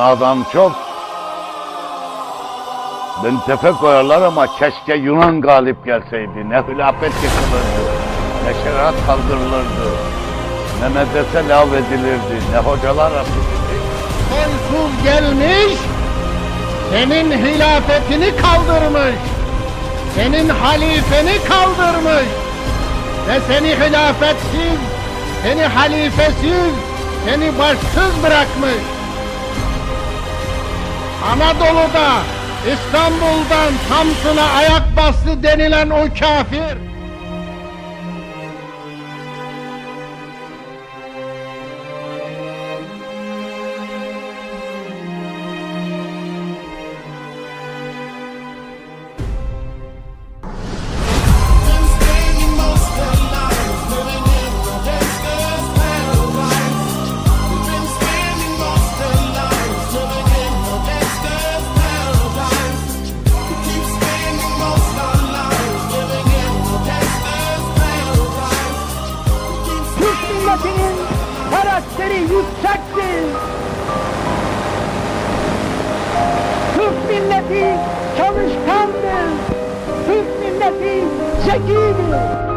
Nadan çok. Beni tepe koyarlar ama keşke Yunan galip gelseydi. Ne hilafet yıkılırdı, ne şeriat kaldırılırdı, ne medrese lav edilirdi, ne hocalar atılırdı. Konsul gelmiş, senin hilafetini kaldırmış, senin halifeni kaldırmış ve seni hilafetsiz, seni halifesiz, seni başsız bırakmış. Anadolu'da, İstanbul'dan Samsun'a ayak bastı denilen o kafir, milletinin karakteri yüksektir. Türk milleti çalışkandır. Türk milleti zekidir.